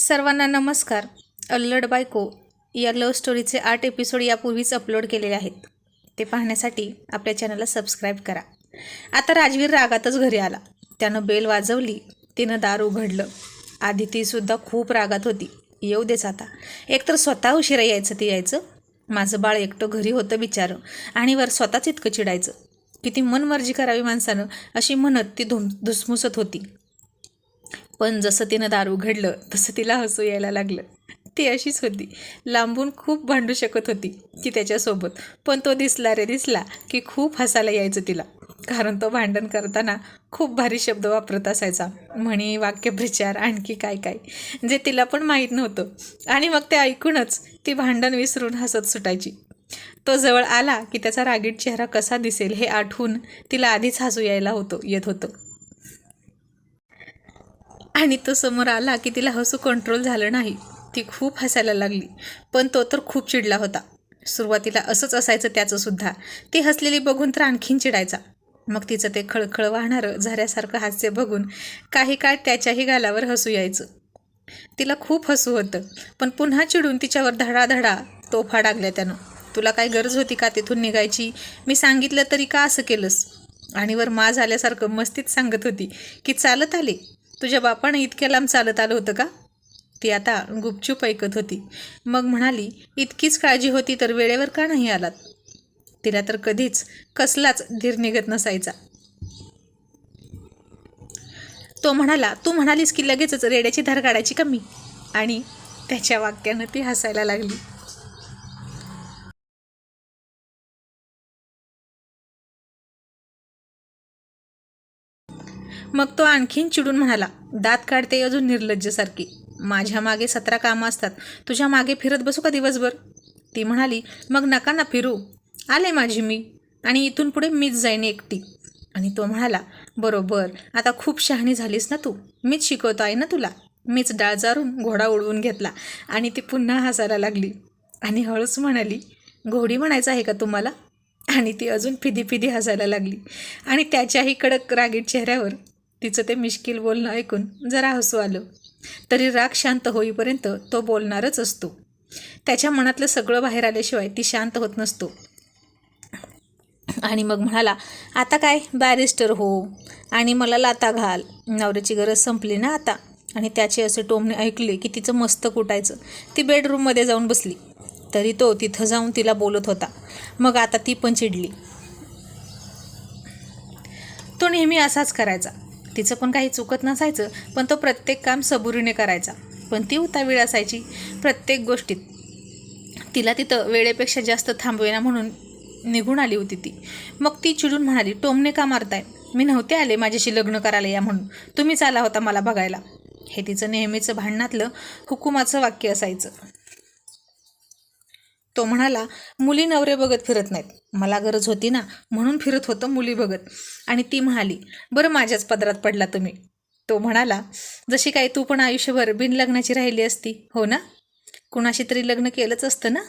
सर्वांना नमस्कार. अल्लड बायको या लव्ह स्टोरीचे आठ एपिसोड यापूर्वीच अपलोड केलेले आहेत. ते पाहण्यासाठी आपल्या चॅनलला सबस्क्राईब करा. आता राजवीर रागातच घरी आला. त्यानं बेल वाजवली तिनं दार उघडलं. आधी तीसुद्धा खूप रागात होती. येऊ देच आता. एकतर स्वतः उशिरा यायचं ते यायचं. माझं बाळ एकटं घरी होतं बिचारं. आणि वर स्वतःच इतकं चिडायचं. किती मनमर्जी करावी माणसानं अशी म्हणत ती धुम धुसमुसत होती. पण जसं तिनं दार उघडलं तसं तिला हसू यायला लागलं. ती अशीच होती. लांबून खूप भांडू शकत होती ती त्याच्यासोबत. पण तो दिसला रे दिसला की खूप हसायला यायचं तिला. कारण तो भांडण करताना खूप भारी शब्द वापरत असायचा. म्हणी वाक्यप्रचार आणखी काय काय. जे तिला पण माहीत नव्हतं. आणि मग ते ऐकूनच ती भांडण विसरून हसत सुटायची. तो जवळ आला की त्याचा रागीट चेहरा कसा दिसेल हे आठवून तिला आधीच हसू यायला होतं येत होतं. आणि तो समोर आला की तिला हसू कंट्रोल झालं नाही. ती खूप हसायला लागली. पण तो तर खूप चिडला होता. सुरुवातीला असंच असायचं त्याचंसुद्धा ती हसलेली बघून तर आणखीन चिडायचा. मग तिचं ते खळखळ वाहणारं झऱ्यासारखं हास्य बघून काही काळ त्याच्याही गालावर हसू यायचं. तिला खूप हसू होतं. पण पुन्हा चिडून तिच्यावर धडाधडा तोफा डागल्या त्यानं. तुला काय गरज होती का तिथून निघायची? मी सांगितलं तरी का असं केलंस? आणि वर मा झाल्यासारखं मस्तीत सांगत होती की चालत आले. तुझ्या बापानं इतक्या लांब चालत आलं होतं का? ती आता गुपचूप ऐकत होती. मग म्हणाली इतकीच काळजी होती तर वेळेवर का नाही आलात? तिला तर कधीच कसलाच धीर निघत नसायचा. तो म्हणाला तू म्हणालीस की लगेचच रेड्याची धार काढायची कमी आणि त्याच्या वाक्यानं ती हसायला लागली. मग तो आणखीन चिडून म्हणाला दात काढते अजून निर्लज्जसारखी. माझ्या मागे सतरा कामं असतात. तुझ्या मागे फिरत बसू का दिवसभर? ती म्हणाली मग नका ना फिरू. आले माझी मी. आणि इथून पुढे मीच जाईन एकटी. आणि तो म्हणाला बरोबर. आता खूप शहाणी झालीस ना तू. मीच शिकवतो आहे ना तुला. मीच डाळ जारून घोडा उडवून घेतला. आणि ती पुन्हा हसायला लागली. आणि हळूच म्हणाली घोडी म्हणायचं आहे का तुम्हाला? आणि ती अजून फिदी फिदी हसायला लागली. आणि त्याच्याही कडक रागीट चेहऱ्यावर तिचं ते मिश्किल बोलणं ऐकून जरा हसू आलं. तरी राग शांत होईपर्यंत तो बोलणारच असतो. त्याच्या मनातलं सगळं बाहेर आल्याशिवाय ती शांत होत नसतो. आणि मग म्हणाला आता काय? बॅरिस्टर हो. आणि मला लाता घाल. नवऱ्याची गरज संपली ना आता. आणि त्याचे असे टोमणे ऐकले की तिचं मस्त कुटायचं. ती बेडरूममध्ये जाऊन बसली. तरी तो तिथं जाऊन तिला बोलत होता. मग आता ती पण चिडली. तो नेहमी असाच करायचा. तिचं पण काही चुकत नसायचं पण तो प्रत्येक काम सबुरीने करायचा. पण ती उतावीळ असायची प्रत्येक गोष्टीत. तिला तिथं वेळेपेक्षा जास्त थांबवेना म्हणून निघून आली होती ती. मग ती चिडून म्हणाली टोमने का मारताय? मी नव्हते आले माझ्याशी लग्न करायला या म्हणून. तुम्हीच आला होता मला बघायला. हे तिचं नेहमीचं भांडणातलं हुकुमाचं वाक्य असायचं. तो म्हणाला मुली नवरे बघत फिरत नाहीत. मला गरज होती ना म्हणून फिरत होतं मुली बघत. आणि ती म्हणाली बरं माझ्याच पदरात पडला तुम्ही. तो म्हणाला जशी काय तू पण आयुष्यभर बिनलग्नाची राहिली असती हो ना? कुणाशी तरी लग्न केलंच असतं ना?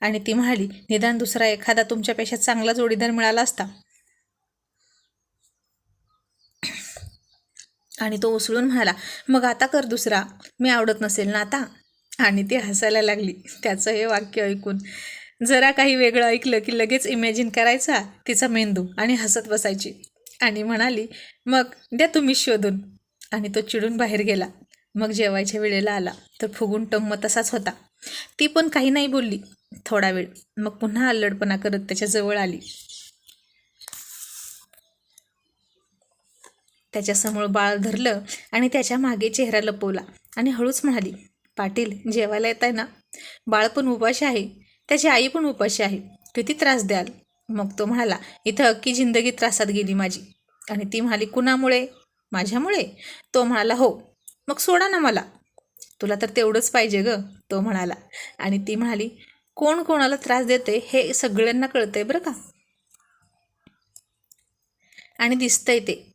आणि ती म्हणाली निदान दुसरा एखादा तुमच्यापेक्षा चांगला जोडीदार मिळाला असता. आणि तो उसळून म्हणाला मग आता कर दुसरा. मी आवडत नसेल ना आता. आणि ती हसायला लागली. त्याचं हे वाक्य ऐकून जरा काही वेगळं ऐकलं की लगेच इमॅजिन करायचा तिचा मेंदू आणि हसत बसायची. आणि म्हणाली मग द्या तुम्ही शोधून. आणि तो चिडून बाहेर गेला. मग जेवायच्या वेळेला आला. तर फुगून टम्म तसाच होता. ती पण काही नाही बोलली. थोडा वेळ. मग पुन्हा अल्लडपणा करत त्याच्याजवळ आली. त्याच्यासमोर बाळ धरलं आणि त्याच्यामागे चेहरा लपवला आणि हळूच म्हणाली पाटील जेवायला येत आहे ना बाळ पण उपाशी आहे. त्याची आई पण उपाशी आहे. किती त्रास द्याल? मग तो म्हणाला इथं अख्खी जिंदगी त्रासात गेली माझी. आणि ती म्हणाली कुणामुळे? माझ्यामुळे? तो म्हणाला हो. मग सोडा ना मला. तुला तर तेवढंच पाहिजे ग तो म्हणाला. आणि ती म्हणाली कोण कोणाला त्रास देते हे सगळ्यांना कळतंय बरं का? आणि दिसतंय ते.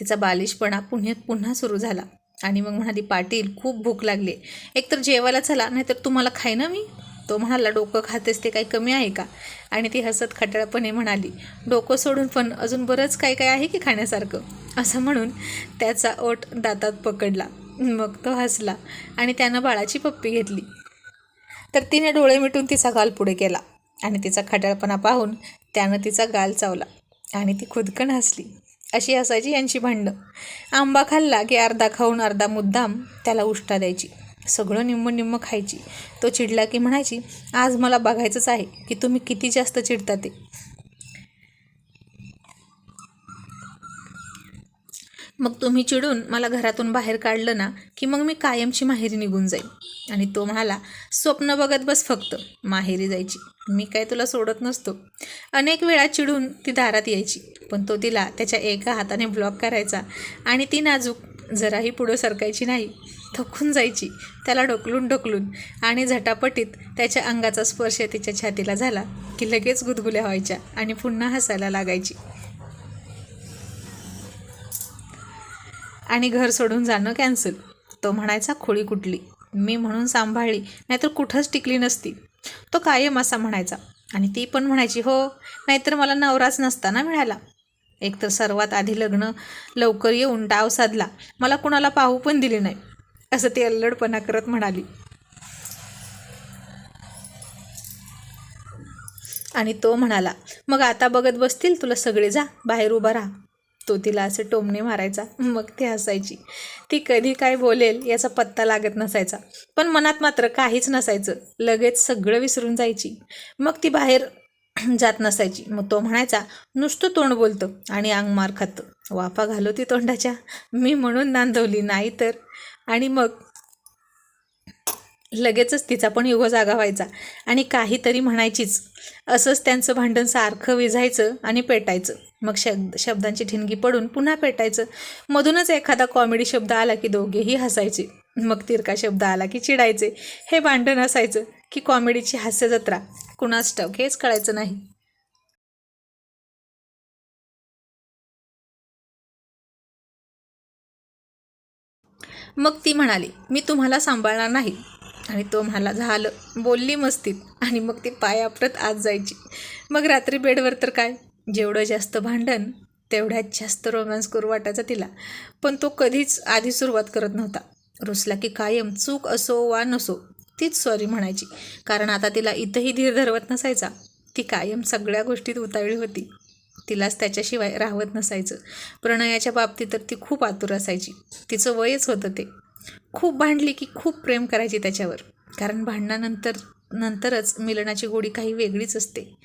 तिचा बालिशपणा पुण्यात पुन्हा सुरू झाला. आणि मग म्हणाली पाटील खूप भूक लागली. एकतर जेवायला चला नाहीतर तुम्हाला खाय ना मी. तो म्हणाला डोकं खातेस ते काही कमी आहे का? आणि ती हसत खटाळपणे म्हणाली डोकं सोडून पण अजून बरंच काही काय आहे की खाण्यासारखं? असं म्हणून त्याचा ओट दातात पकडला. मग तो हसला आणि त्यानं बाळाची पप्पी घेतली. तर तिने डोळे मिटून तिचा गाल पुढे केला आणि तिचा खटाळपणा पाहून त्यानं तिचा गाल चावला आणि ती खुदकन हसली. अशी असायची यांची भांडणं. आंबा खाल्ला की अर्धा खाऊन अर्धा मुद्दाम त्याला उष्टा द्यायची. सगळं निम्म निम्म खायची. तो चिडला की म्हणायची आज मला बघायचंच आहे की तुम्ही किती जास्त चिडता ते. मग तुम्ही चिडून मला घरातून बाहेर काढलं ना की मग मी कायमची माहेरी निघून जाईन. आणि तो म्हणाला स्वप्न बघत बस फक्त माहेरी जायची. मी काय तुला सोडत नसतो. अनेक वेळा चिडून ती दारात यायची पण तो तिला त्याच्या एका हाताने ब्लॉक करायचा आणि ती नाजूक जराही पुढं सरकायची नाही थकून जायची त्याला ढकलून ढकलून आणि झटापटीत त्याच्या अंगाचा स्पर्श तिच्या छातीला झाला की लगेच गुदगुल्या व्हायच्या आणि पुन्हा हसायला लागायची. आणि घर सोडून जाणं कॅन्सल तो म्हणायचा खोळी कुठली? मी म्हणून सांभाळली नाहीतर कुठंच टिकली नसती. तो कायम असा म्हणायचा. आणि ती पण म्हणायची हो नाहीतर मला नवराच नसताना मिळाला. एकतर सर्वात आधी लग्न लवकर येऊन डाव साधला. मला कुणाला पाहू पण दिले नाही असं ती अल्लडपणा करत म्हणाली. आणि तो म्हणाला मग आता बघत बसतील तुला सगळे जा बाहेर उभा राहा. तो तिला असे टोमणे मारायचा. मग ती हसायची. ती कधी काय बोलेल याचा पत्ता लागत नसायचा. पण मनात मात्र काहीच नसायचं. लगेच सगळं विसरून जायची. मग ती बाहेर जात नसायची. मग तो म्हणायचा नुसतं तोंड बोलतं आणि अंग मार खातं. वाफा घालवती तोंडाच्या. मी म्हणून नांदवली नाही तर आणि मग लगेचच तिचा पण युग जागा व्हायचा. आणि काहीतरी म्हणायचीच. असंच त्यांचं भांडण सारखं विझायचं आणि पेटायचं. मग शब्द शब्दांची ठिणगी पडून पुन्हा पेटायचं. मधूनच एखादा कॉमेडी शब्द आला की दोघेही हसायचे. मग तिरका शब्द आला की चिडायचे. हे भांडण असायचं की कॉमेडीची हास्य जत्रा. कुणास ठाऊक हेच कळायचं नाही. मग ती म्हणाली मी तुम्हाला सांभाळणार नाही. आणि तो म्हणाला झालं. बोलली मस्तीत आणि मग ती पाय आत जायची. मग रात्री बेडवर तर काय? जेवढं जास्त भांडण तेवढ्यात जास्त रोमॅन्स करू वाटायचा तिला. पण तो कधीच आधी सुरुवात करत नव्हता. रुसला की कायम चूक असो वा नसो तीच सॉरी म्हणायची. कारण आता तिला इथंही धीर धरवत नसायचा. ती कायम सगळ्या गोष्टीत उतावळी होती. तिलाच त्याच्याशिवाय राहवत नसायचं. प्रणयाच्या बाबतीत तर ती खूप आतुर असायची. तिचं वयच होतं ते. खूप भांडली की खूप प्रेम करायची त्याच्यावर. कारण भांडणानंतर नंतरच मिलनाची गोडी काही वेगळीच असते.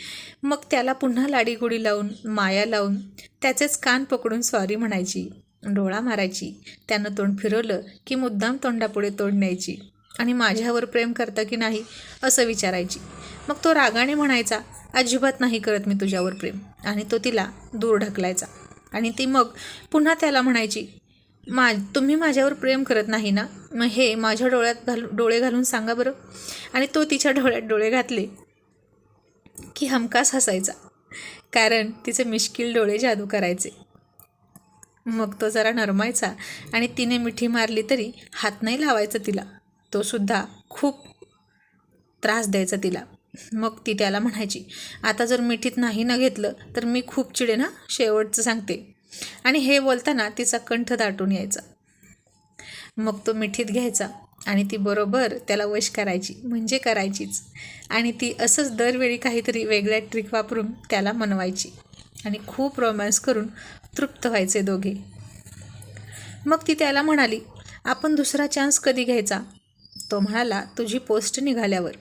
मग त्याला पुन्हा लाडी गोडी लावून माया लावून त्याचेच कान पकडून सॉरी म्हणायची डोळा मारायची त्यानं तोंड फिरवलं की मुद्दाम तोंडापुढे तोंड न्यायची आणि माझ्यावर प्रेम करतं की नाही असं विचारायची. मग तो रागाने म्हणायचा अजिबात नाही करत मी तुझ्यावर प्रेम. आणि तो तिला दूर ढकलायचा. आणि ती मग पुन्हा त्याला म्हणायची मा तुम्ही माझ्यावर प्रेम करत नाही ना? मग हे माझ्या डोळ्यात घाल डोळे घालून सांगा बरं. आणि तो तिच्या डोळ्यात डोळे घातले की हमखास हसायचा. कारण तिचे मिश्किल डोळे जादू करायचे. मग तो जरा नरमायचा आणि तिने मिठी मारली तरी हात नाही लावायचा तिला. तो सुद्धा खूप त्रास द्यायचा तिला. मग ती त्याला म्हणायची आता जर मिठीत नाही ना घेतलं तर मी खूप चिडे ना? शेवटचं सांगते. आणि हे बोलताना तिचा कंठ दाटून यायचा. मग तो मिठीत घ्यायचा आणि ती बरोबर त्याला वश करायची म्हणजे करायचीच. आणि ती असंच दरवेळी काहीतरी वेगळ्या ट्रिक वापरून त्याला मनवायची. आणि खूप रोमॅन्स करून तृप्त व्हायचे दोघे. मग ती त्याला म्हणाली आपण दुसरा चान्स कधी घ्यायचा? तो म्हणाला तुझी पोस्ट निघाल्यावर.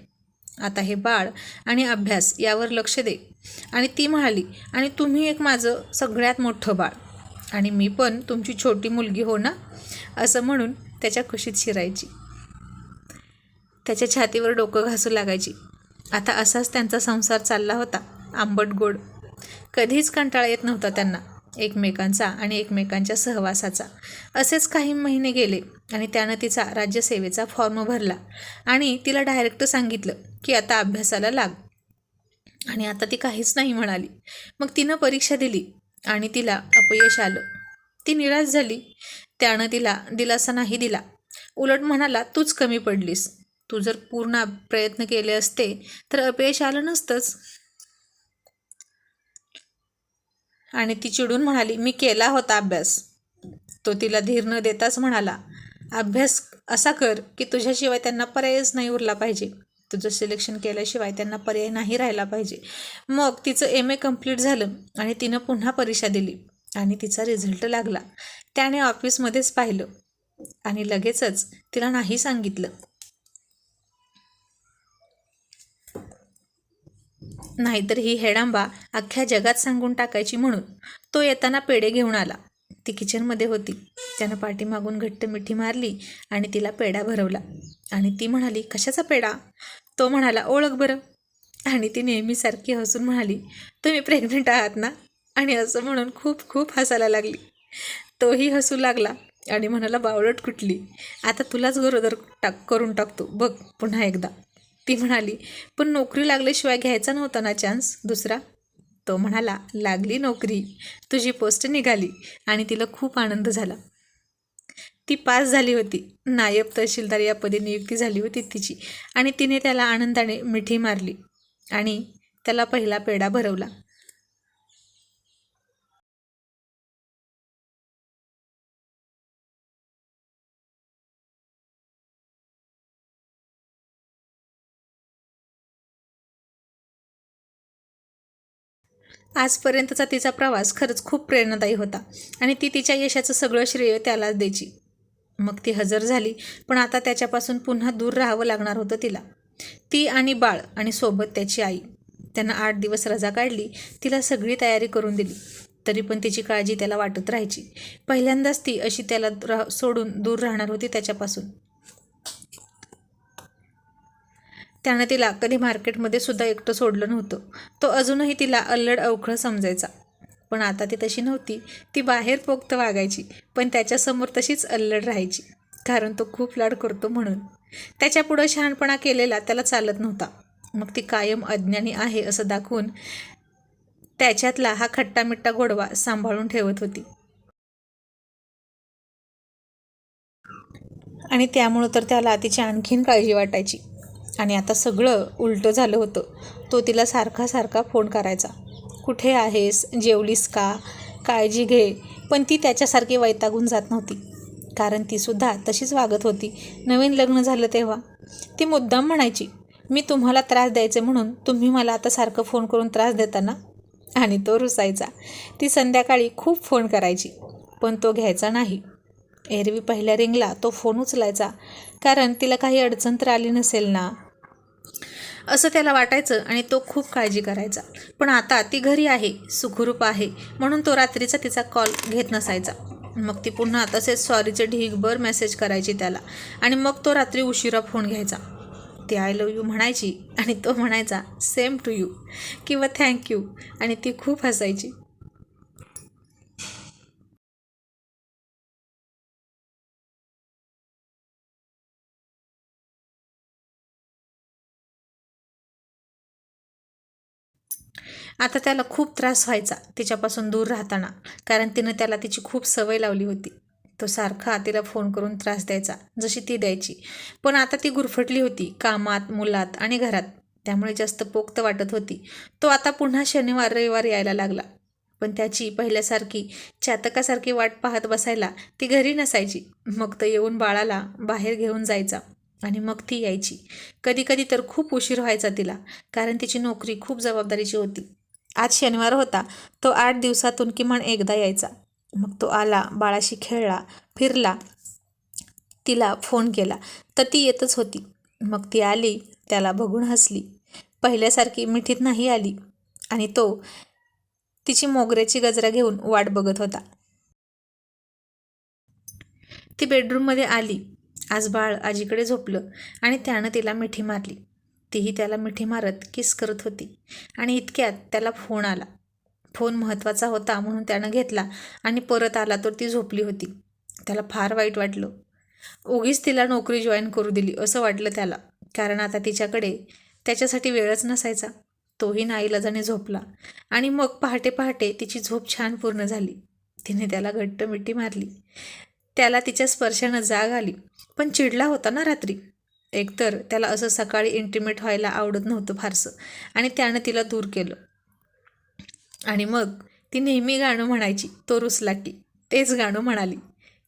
आता हे बाळ आणि अभ्यास यावर लक्ष दे. आणि ती म्हणाली आणि तुम्ही एक माझं सगळ्यात मोठं बाळ. आणि मी पण तुमची छोटी मुलगी हो ना? असं म्हणून त्याच्या खुशीत शिरायची. त्याच्या छातीवर डोकं घासू लागायची. आता असाच त्यांचा संसार चालला होता आंबट गोड. कधीच कंटाळा येत नव्हता त्यांना एकमेकांचा आणि एकमेकांच्या सहवासाचा. असेच काही महिने गेले आणि त्यानं तिचा राज्यसेवेचा फॉर्म भरला आणि तिला डायरेक्ट सांगितलं की आता अभ्यासाला लाग. आणि आता ती काहीच नाही म्हणाली. मग तिनं परीक्षा दिली आणि तिला अपयश आलं. ती निराश झाली. त्यानं तिला दिलासा नाही दिला. उलट म्हणाला तूच कमी पडलीस. तू जर पूर्ण प्रयत्न केले असते तर अपयश आलं नसतंच. आणि ती चिडून म्हणाली मी केला होता अभ्यास. तो तिला धीर न देताच म्हणाला अभ्यास असा कर की तुझ्याशिवाय त्यांना पर्यायच नाही उरला पाहिजे. तुझं सिलेक्शन केल्याशिवाय त्यांना पर्याय नाही राहिला पाहिजे. मग तिचं एम ए कंप्लीट झालं आणि तिनं पुन्हा परीक्षा दिली आणि तिचा रिझल्ट लागला. त्याने ऑफिसमध्येच पाहिलं आणि लगेचच तिला नाही सांगितलं. नाहीतर ही हेडांबा अख्ख्या जगात सांगून टाकायची म्हणून तो येताना पेढे घेऊन आला. ती किचनमध्ये होती. त्यानं पाठीमागून घट्ट मिठी मारली आणि तिला पेढा भरवला. आणि ती म्हणाली कशाचा पेढा? तो म्हणाला ओळख बरं. आणि ती नेहमीसारखी हसून म्हणाली तुम्ही प्रेग्नंट आहात ना? आणि असं म्हणून खूप खूप हसायला लागली. तोही हसू लागला आणि म्हणाला बावळट कुठली? आता तुलाच गरोदर टाक करून टाकतो. बघ पुन्हा एकदा. ती म्हणाली पण नोकरी लागल्याशिवाय घ्यायचा नव्हता ना चान्स दुसरा? तो म्हणाला लागली नोकरी. तुझी पोस्ट निघाली. आणि तिला खूप आनंद झाला. ती पास झाली होती. नायब तहसीलदार या पदी नियुक्ती झाली होती तिची आणि तिने त्याला आनंदाने मिठी मारली आणि त्याला पहिला पेढा भरवला. आजपर्यंतचा तिचा प्रवास खरंच खूप प्रेरणादायी होता आणि ती तिच्या यशाचं सगळं श्रेय त्यालाच द्यायची. मग ती हजर झाली. पण आता त्याच्यापासून पुन्हा दूर राहावं लागणार होतं तिला. ती आणि बाळ आणि सोबत त्याची आई. त्यांना आठ दिवस रजा काढली. तिला सगळी तयारी करून दिली. तरी पण तिची काळजी त्याला वाटत राहायची. पहिल्यांदाच ती अशी त्याला रा सोडून दूर राहणार होती त्याच्यापासून. त्यानं तिला कधी मार्केटमध्ये सुद्धा एकटं सोडलं नव्हतं. तो अजूनही तिला अल्लड अवखळ समजायचा. पण आता ती तशी नव्हती. ती बाहेर पोक्त वागायची पण त्याच्यासमोर तशीच अल्लड राहायची कारण तो खूप लाड करतो म्हणून. त्याच्यापुढं शहाणपणा केलेला त्याला चालत नव्हता. मग ती कायम अज्ञानी आहे असं दाखवून त्याच्यातला हा खट्टामिट्टा गोडवा सांभाळून ठेवत होती. आणि त्यामुळं तर त्याला तिची आणखीन काळजी वाटायची. आणि आता सगळं उलटं झालं होतं. तो तिला सारखा सारखा फोन करायचा. कुठे आहेस? जेवलीस का? काळजी घे. पण ती त्याच्यासारखी वैतागून जात नव्हती. कारण तीसुद्धा तशीच वागत होती. नवीन लग्न झालं तेव्हा. ती मुद्दाम म्हणायची मी तुम्हाला त्रास द्यायचे म्हणून तुम्ही मला आता सारखं फोन करून त्रास देता ना? आणि तो रुसायचा. ती संध्याकाळी खूप फोन करायची पण तो घ्यायचा नाही. एरवी पहिल्या रिंगला तो फोन उचलायचा. कारण तिला काही अडचण तर आली नसेल ना? असं त्याला वाटायचं आणि तो खूप काळजी करायचा. पण आता ती घरी आहे सुखरूप आहे म्हणून तो रात्रीचा तिचा कॉल घेत नसायचा. मग ती पुन्हा तसेच सॉरीचे ढीगभर मेसेज करायची त्याला. आणि मग तो रात्री उशिरा फोन घ्यायचा. ती आय लव यू म्हणायची आणि तो म्हणायचा सेम टू यू किंवा थँक्यू आणि ती खूप हसायची. आता त्याला खूप त्रास व्हायचा तिच्यापासून दूर राहताना कारण तिनं त्याला तिची खूप सवय लावली होती. तो सारखा तिला फोन करून त्रास द्यायचा जशी ती द्यायची. पण आता ती गुरफटली होती कामात मुलात आणि घरात. त्यामुळे जास्त पोक्त वाटत होती. तो आता पुन्हा शनिवार रविवार यायला लागला. पण त्याची पहिल्यासारखी चातकासारखी वाट पाहत बसायला ती घरी नसायची. मग तो येऊन बाळाला बाहेर घेऊन जायचा आणि मग ती यायची. कधी कधी तर खूप उशीर व्हायचा तिला कारण तिची नोकरी खूप जबाबदारीची होती. आज शनिवार होता. तो आठ दिवसातून किमान एकदा यायचा. मग तो आला बाळाशी खेळला फिरला. तिला फोन केला. तर ती येतच होती. मग ती आली त्याला बघून हसली. पहिल्यासारखी मिठीत नाही आली. आणि तो तिची मोगऱ्याची गजरा घेऊन वाट बघत होता. ती बेडरूममध्ये आली. आज बाळ आजीकडे झोपलं आणि त्यानं तिला मिठी मारली. तीही त्याला मिठी मारत किस करत होती. आणि इतक्यात त्याला फोन आला. फोन महत्त्वाचा होता म्हणून त्यानं घेतला आणि परत आला तर ती झोपली होती. त्याला फार वाईट वाटलं. उगीच तिला नोकरी जॉईन करू दिली असं वाटलं त्याला. कारण आता तिच्याकडे त्याच्यासाठी वेळच नसायचा. तोही नाईलाजाने झोपला. आणि मग पहाटे पहाटे तिची झोप छान पूर्ण झाली. तिने त्याला घट्ट मिठी मारली. त्याला तिच्या स्पर्शानं जाग आली. पण चिडला होता ना रात्री. एकतर त्याला असं सकाळी इंटिमेट व्हायला आवडत नव्हतं फारसं. आणि त्यानं तिला दूर केलं. आणि मग ती नेहमी गाणं म्हणायची तो रुसलाटी तेच गाणं म्हणाली.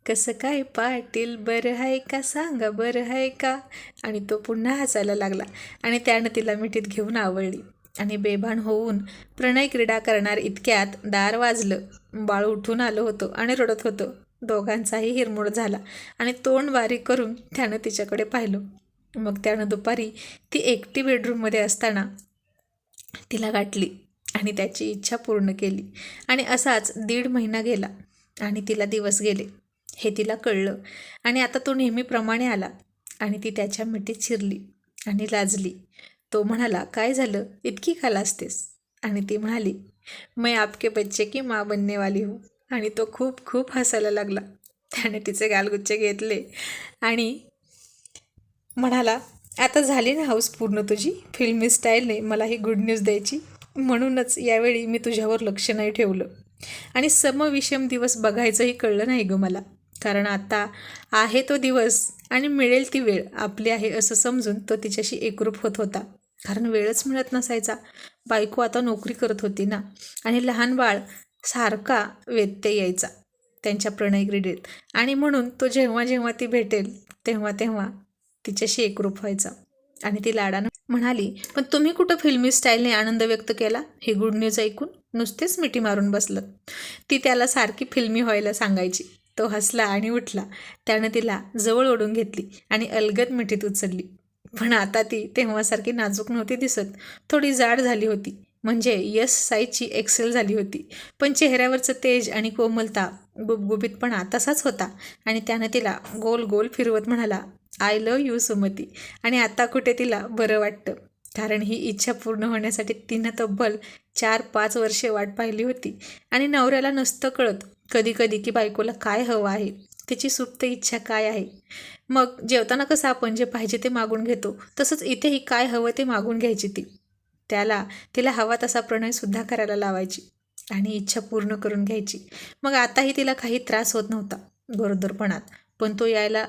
कसं काय पाटील बरं आहे का? सांगा बरं आहे का? आणि तो पुन्हा हसायला लागला. आणि त्यानं तिला मिठीत घेऊन आवडली. आणि बेभान होऊन प्रणय क्रीडा करणार इतक्यात दार वाजलं. बाळ उठून आलं होतं आणि रडत होतं. दोघांचाही हिरमोड झाला. आणि तोंड बारीक करून त्यानं तिच्याकडे पाहिलं. मग त्यानं दुपारी ती एकटी बेडरूममध्ये असताना तिला गाठली आणि त्याची इच्छा पूर्ण केली. आणि असाच दीड महिना गेला आणि तिला दिवस गेले. हे तिला कळलं आणि आता तो नेहमीप्रमाणे आला आणि ती त्याच्या मिठीत शिरली आणि लाजली. तो म्हणाला काय झालं? इतकी का लाजतेस आणि ती म्हणाली मैं आपके बच्चे की माँ बनने वाली हूँ. आणि तो खूप खूप हसायला लागला. त्याने तिचे गालगुच्चे घेतले आणि म्हणाला आता झाली ना हाऊस पूर्ण तुझी? फिल्मी स्टाईलने मला ही गुड न्यूज द्यायची? म्हणूनच यावेळी मी तुझ्यावर लक्ष नाही ठेवलं. आणि समविषम दिवस बघायचंही कळलं नाही गं मला. कारण आता आहे तो दिवस आणि मिळेल ती वेळ. आपली आहे असं समजून तो तिच्याशी एकरूप होत होता. कारण वेळच मिळत नसायचा. बायको आता नोकरी करत होती ना. आणि लहान बाळ सारखा व्यत्यय यायचा. त्यांच्या प्रणय क्रीडेत. आणि म्हणून तो जेव्हा जेव्हा ती भेटेल तेव्हा तेव्हा तिच्याशी एकरूप व्हायचा. आणि ती लाडानं म्हणाली पण तुम्ही कुठं फिल्मी स्टाईलने आनंद व्यक्त केला? हे गुड न्यूज ऐकून नुसतेच मिठी मारून बसलं. ती त्याला सारखी फिल्मी व्हायला सांगायची. तो हसला आणि उठला. त्यानं तिला जवळ ओढून घेतली आणि अलगद मिठीत उचलली. पण आता ती तेव्हासारखी नाजूक नव्हती दिसत. थोडी जाड झाली होती. म्हणजे यस साईजची एक्सेल झाली होती. पण चेहऱ्यावरचं तेज आणि कोमलता गुबगुबीतपणा तसाच होता. आणि त्यानं तिला गोल गोल फिरवत म्हणाला आय लव यू सुमती. आणि आता कुठे तिला बरं वाटतं? कारण ही इच्छा पूर्ण होण्यासाठी तिनं तब्बल चार पाच वर्षे वाट पाहिली होती. आणि नवऱ्याला नसतं कळत कधी कधी की बायकोला काय हवं आहे? तिची सुप्त इच्छा काय आहे? मग जेवताना कसं आपण जे पाहिजे ते मागून घेतो तसंच इथेही काय हवं ते मागून घ्यायची ती. त्याला तिला हवा तसा प्रणयसुद्धा करायला लावायची आणि इच्छा पूर्ण करून घ्यायची. मग आताही तिला काही त्रास होत नव्हता गरोदरपणात. पण तो यायला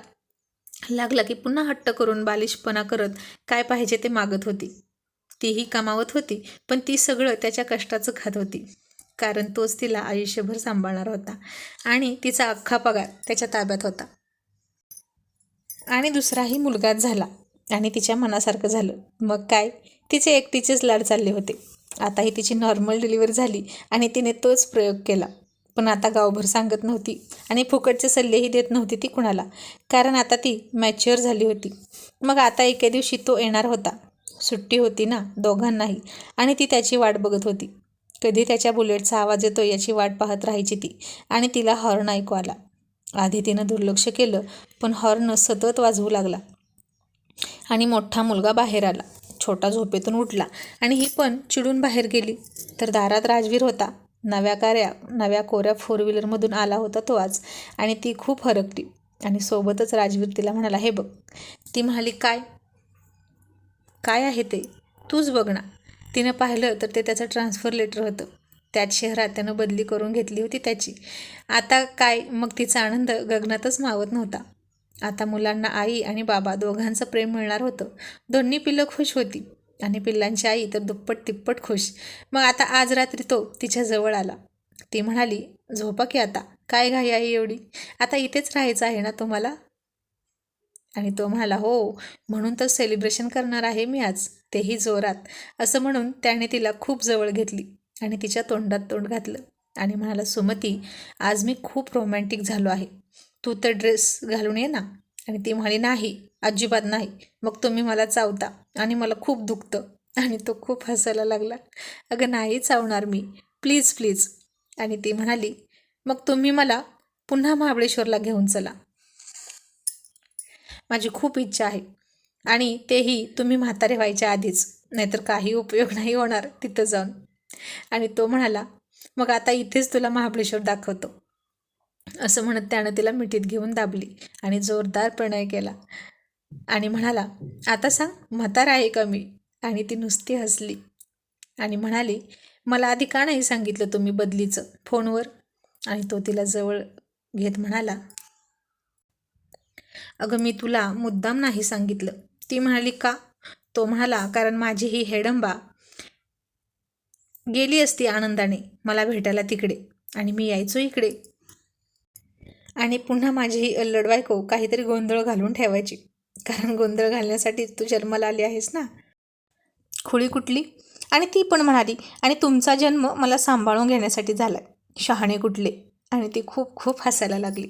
लागला की पुन्हा हट्ट करून बालिशपणा करत काय पाहिजे ते मागत होती. तीही कमावत होती पण ती सगळं त्याच्या कष्टाचं खात होती. कारण तोच तिला आयुष्यभर सांभाळणार होता आणि तिचा अख्खा पगार त्याच्या ताब्यात होता. आणि दुसराही मुलगाच झाला आणि तिच्या मनासारखं झालं. मग काय? तिचे एकटीचेच लाड चालले होते. आताही तिची नॉर्मल डिलिव्हरी झाली आणि तिने तोच प्रयोग केला. पण आता गावभर सांगत नव्हती आणि फुकटचे सल्लेही देत नव्हती ती कुणाला. कारण आता ती मॅच्युअर झाली होती. मग आता एके दिवशी तो येणार होता. सुट्टी होती ना दोघांनाही. आणि ती त्याची वाट बघत होती. कधी त्याच्या बुलेटचा आवाज येतो याची वाट पाहत राहायची ती आणि तिला हॉर्न ऐकू आला. आधी तिनं दुर्लक्ष केलं पण हॉर्न सतत वाजवू लागला. आणि मोठा मुलगा बाहेर आला. छोटा झोपेतून उठला आणि ही पण चिडून बाहेर गेली. तर दारात राजवीर होता. नव्या कार्या नव्या कोऱ्या फोर व्हीलरमधून आला होता तो आज. आणि ती खूप हरकली. आणि सोबतच राजवीर तिला म्हणाला हे बघ ती म्हणाली काय? काय आहे ते? तूच बघ ना. तिनं पाहिलं तर ते त्याचं ट्रान्सफर लेटर होतं. त्याच शहरात त्यानं बदली करून घेतली होती त्याची. आता काय? मग तिचा आनंद गगनातच मावत नव्हता. आता मुलांना आई आणि बाबा दोघांचं प्रेम मिळणार होतं. दोन्ही पिल्लं खुश होती. आणि पिल्लांची आई तर दुप्पट तिप्पट खुश. मग आता आज रात्री तो तिच्या जवळ आला. ती म्हणाली झोपा की आता? काय घाई आहे एवढी? आता इथेच राहायचं आहे ना तुम्हाला? आणि तो म्हणाला हो म्हणून तर सेलिब्रेशन करणार आहे मी आज. तेही जोरात. असं म्हणून त्याने तिला खूप जवळ घेतली आणि तिच्या तोंडात तोंड घातलं आणि म्हणाला सुमती आज मी खूप रोमॅन्टिक झालो आहे. तू तर ड्रेस घालून ये ना. आणि ती म्हणाली नाही अजिबात नाही. मग तुम्ही मला चावता. आणि मला खूप दुखतं. आणि तो खूप हसायला लागला. अगं नाही चावणार मी. Please please. आणि ती म्हणाली मग तुम्ही मला पुन्हा महाबळेश्वरला घेऊन चला. माझी खूप इच्छा आहे. आणि तेही तुम्ही म्हातारे व्हायच्या आधीच. नाहीतर काही उपयोग नाही होणार तिथं जाऊन. आणि तो म्हणाला मग आता इथेच तुला महाबळेश्वर दाखवतो. असं म्हणत त्यानं तिला मिठीत घेऊन दाबली आणि जोरदार प्रणय केला. आणि म्हणाला आता सांग म्हातारा आहे का मी? आणि ती नुसती हसली. आणि म्हणाली मला आधी का नाही सांगितलं तुम्ही बदलीचं फोनवर? आणि तो तिला जवळ घेत म्हणाला अगं मी तुला मुद्दाम नाही सांगितलं. ती म्हणाली का? तो म्हणाला कारण माझी ही हेडंबा गेली असती आनंदाने मला भेटायला तिकडे आणि मी यायचो इकडे. आणि पुन्हा माझी ही अल्लड बायको काहीतरी गोंधळ घालून ठेवायची. कारण गोंधळ घालण्यासाठी तू जन्माला आली आहेस ना? खुळी कुठली? आणि ती पण म्हणाली आणि तुमचा जन्म मला सांभाळून घेण्यासाठी झाला शहाणे कुठले? आणि ती खूप खूप हसायला लागली.